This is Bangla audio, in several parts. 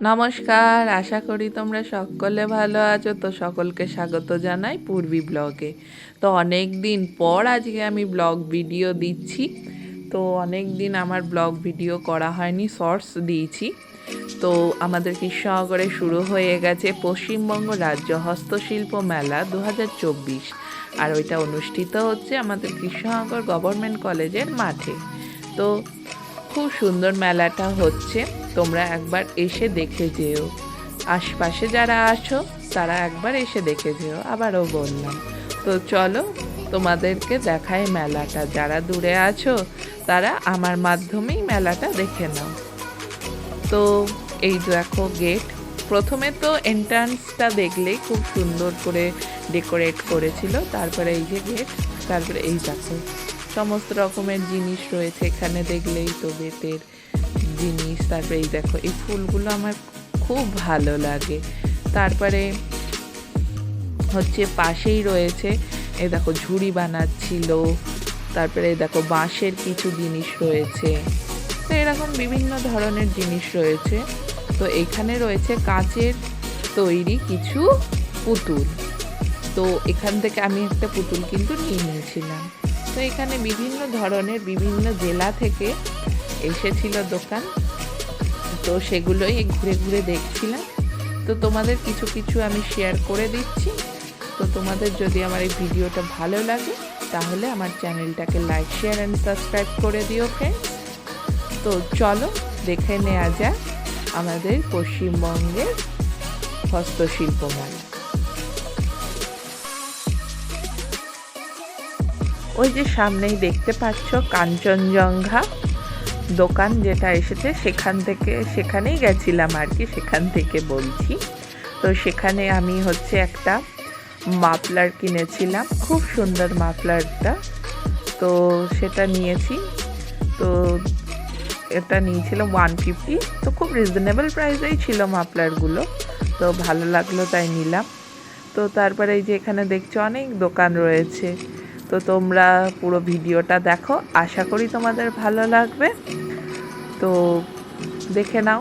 নমস্কার, আশা করি তোমরা সকলে ভালো আছো। তো সকলকে স্বাগত জানাই পূর্বী ব্লগে। তো অনেক দিন পর আজকে আমি ব্লগ ভিডিও দিচ্ছি। তো অনেক দিন আমার ব্লগ ভিডিও করা হয়নি, শর্টস দিয়েছি। তো আমাদের কৃষ্ণনগরে শুরু হয়ে গেছে পশ্চিমবঙ্গ রাজ্য হস্তশিল্প মেলা দু হাজার চব্বিশ। আর ওইটা অনুষ্ঠিত হচ্ছে আমাদের কৃষ্ণনগর গভর্নমেন্ট কলেজের মাঠে। তো খুব সুন্দর মেলাটা হচ্ছে। তোমরা একবার এসে দেখে যেও। আশপাশে যারা আছো, তারা একবার এসে দেখে যেও, আবারও বললাম। তো চলো, তোমাদেরকে দেখায় মেলাটা। যারা দূরে আছো, তারা আমার মাধ্যমেই মেলাটা দেখে নাও। তো এই দেখো গেট। প্রথমে তো এন্ট্রান্সটা দেখলেই খুব সুন্দর করে ডেকোরেট করেছিল। তারপরে এই যে গেট, তারপরে এই দেখো। সমস্ত রকমের জিনিস রয়েছে এখানে দেখলেই তো বেতের জিনিস, তারপরে এই দেখো, এই ফুলগুলো আমার খুব ভালো লাগে। তারপরে হচ্ছে পাশেই রয়েছে, এ দেখো ঝুড়ি বানাচ্ছিল, তারপরে দেখো বাঁশের কিছু জিনিস রয়েছে। তো এরকম বিভিন্ন ধরনের জিনিস রয়েছে। তো এখানে রয়েছে কাচের তৈরি কিছু পুতুল। তো এখান থেকে আমি একটা পুতুল কিন্তু নিয়ে নিয়েছিলাম তো এখানে বিভিন্ন ধরনের বিভিন্ন জেলা থেকে এসেছিল দোকান, তো সেগুলোই ঘুরে ঘুরে দেখছিলাম। তো তোমাদের কিছু কিছু আমি শেয়ার করে দিচ্ছি। তো তোমাদের যদি আমার এই ভিডিওটা ভালো লাগে, তাহলে আমার চ্যানেলটাকে লাইক শেয়ার অ্যান্ড সাবস্ক্রাইব করে দিও ফ্রেন্ডস তো চলো, দেখে নেওয়া যাক আমাদের পশ্চিমবঙ্গের হস্তশিল্প মেলা। ওই যে সামনেই দেখতে পাচ্ছ কাঞ্চনজঙ্ঘা। দোকান যেটা এসেছে, সেখান থেকে, সেখানেই গেছিলাম আর কি, সেখান থেকে বলছি। তো সেখানে আমি হচ্ছে একটা মাফলার কিনেছিলাম, খুব সুন্দর মাফলারটা। তো সেটা নিয়েছি। তো এটা নিয়েছিল ওয়ান ফিফটি তো খুব রিজনেবল প্রাইসেই ছিল মাফলারগুলো। তো ভালো লাগল তাই নিলাম। তো তারপরে এই যে এখানে দেখছ অনেক দোকান রয়েছে। তো তোমরা পুরো ভিডিওটা দেখো। আশা করি তোমাদের ভালো লাগবে। তো দেখে নাও।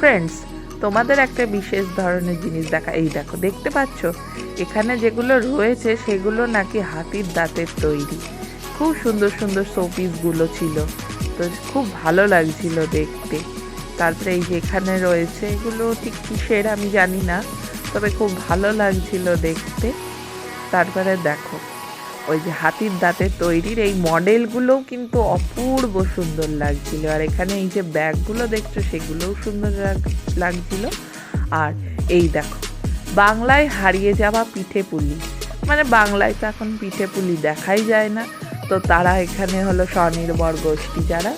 ফ্রেন্ডস তোমাদের একটা বিশেষ ধরনের জিনিস দেখা এই দেখো, দেখতে পাচ্ছ? এখানে যেগুলো রয়েছে, সেগুলো নাকি হাতির দাঁতের তৈরি। খুব সুন্দর সুন্দর শোপিসগুলো ছিল। তো খুব ভালো লাগছিল দেখতে। তারপরে এই যেখানে রয়েছে, এগুলো ঠিক কিসের আমি জানি না, তবে খুব ভালো লাগছিল দেখতে। তারপরে দেখো, ওই যে হাতির দাঁতের তৈরির এই মডেলগুলোও কিন্তু অপূর্ব সুন্দর লাগছিল। আর এখানে এই যে ব্যাগগুলো দেখছ, সেগুলোও সুন্দর লাগছিল। আর এই দেখো, বাংলায় হারিয়ে যাওয়া পিঠে পুলি। মানে বাংলায় তো এখন পিঠে পুলি দেখাই যায় না। তো তারা এখানে হলো স্বনির্ভর গোষ্ঠী যারা,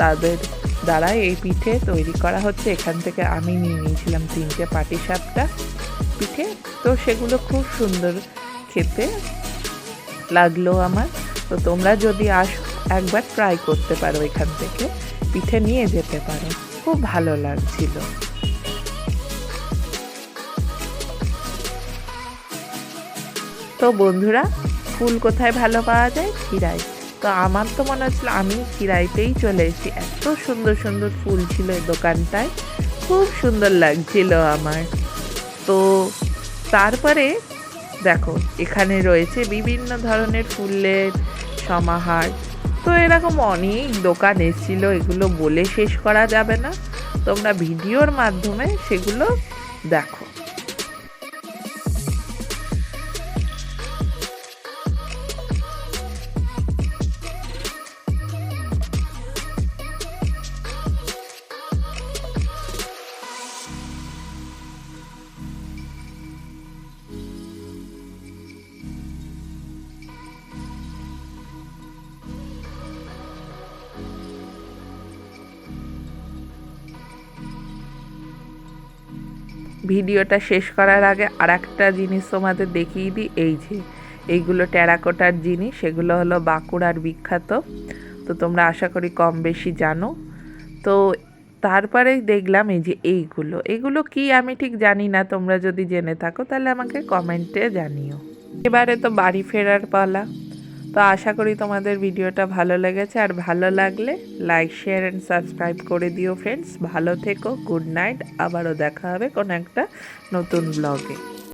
তাদের দ্বারা এই পিঠে তৈরি করা হচ্ছে। এখান থেকে আমি নিয়ে নিয়েছিলাম তিনটে পাটি সাপটা পিঠে। তো সেগুলো খুব সুন্দর খেতে লাগল আমার। তো তোমরা যদি আস, একবার ট্রাই করতে পারো এখান থেকে। পিঠে নিয়ে যেতে পারো। খুব ভালো লাগছিল। তো বন্ধুরা ফুল কোথায় ভালো পাওয়া যায়? খিরাই তো আমার তো মনে হচ্ছিল আমি খিরাইতেই চলে এসেছি। এত সুন্দর সুন্দর ফুল ছিল এই দোকানটায়। খুব সুন্দর লাগছিল আমার। তো তারপরে দেখো, এখানে রয়েছে বিভিন্ন ধরনের ফুলের সমাহার। তো এরকম অনেক দোকান এসেছিল, এগুলো বলে শেষ করা যাবে না। তোমরা ভিডিওর মাধ্যমে সেগুলো দেখো। ভিডিওটা শেষ করার আগে আর একটা জিনিস তোমাদের দেখিয়ে দিই। এই যে, এইগুলো টেরাকোটার জিনিস, সেগুলো হলো বাঁকুড়ার বিখ্যাত। তো তোমরা আশা করি কম বেশি জানো। তো তারপরেই দেখলাম এই যে এইগুলো। এগুলো কি আমি ঠিক জানি না, তোমরা যদি জেনে থাকো তাহলে আমাকে কমেন্টে জানিও। এবারে তো বাড়ি ফেরার পালা। তো আশা করি তোমাদের ভিডিওটা ভালো লেগেছে। আর ভালো লাগলে লাইক শেয়ার অ্যান্ড সাবস্ক্রাইব করে দিও ফ্রেন্ডস ভালো থেকো গুড নাইট আবারও দেখা হবে কোনো একটা নতুন ব্লগে